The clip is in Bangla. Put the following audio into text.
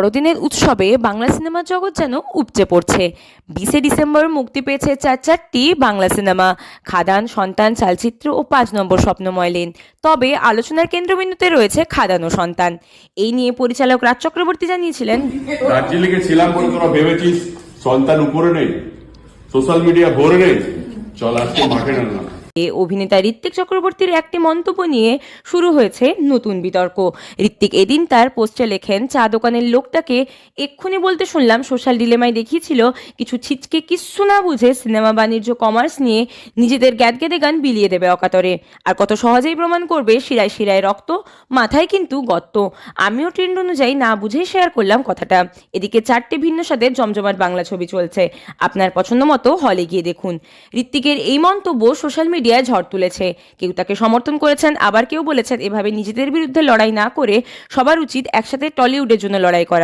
বড়দিনের উৎসবে বাংলা সিনেমার জগৎ যেন উপচে পড়ছে। বিশে ডিসেম্বর মুক্তি পেয়েছে চার চারটি বাংলা সিনেমা। খাদান, সন্তান, চালচিত্র ও পাঁচ নম্বর স্বপ্নময় লেন তবে আলোচনার কেন্দ্রবিন্দুতে রয়েছে খাদান ও সন্তান। এই নিয়ে পরিচালক রাজ চক্রবর্তী জানিয়েছিলেন ছিলাম বলে তোরা ভেবেছিস সন্তান উপরে নেই সোশ্যাল মিডিয়া ভরে নেই, চল আজকে মাঠে নামলাম। এ অভিনেতা ঋত্বিক চক্রবর্তীর একটি মন্তব্য নিয়ে শুরু হয়েছে নতুন বিতর্ক। ঋত্বিক এদিন তার পোস্টে লেখেন, চা দোকানের লোকটাকে এক্ষুনি বলতে শুনলাম, সোশ্যাল ডিলেমায় দেখিয়েছিল, কিছু ছিচকে কিচ্ছু না বুঝে সিনেমা, বাণিজ্য, কমার্স নিয়ে নিজেদের গ্যাদগেদে গান বিলিয়ে দেবে অকাতরে। আর কত সহজেই প্রমাণ করবে, শিরায় শিরায় রক্ত, মাথায় কিন্তু গর্ত। আমিও ট্রেন্ড অনুযায়ী না বুঝেই শেয়ার করলাম কথাটা। এদিকে চারটে ভিন্ন স্বাদের জমজমাট বাংলা ছবি চলছে। আপনার পছন্দ মতো হলে গিয়ে দেখুন। ঋত্বিকের এই মন্তব্য সোশ্যাল মিডিয়ায় ঝড় তুলেছে। কেউ তাকে সমর্থন করেছেন, আবার কেউ বলেছেন, এভাবে নিজেদের বিরুদ্ধে লড়াই না করে সবার উচিত একসাথে টলিউডের জন্য লড়াই করা।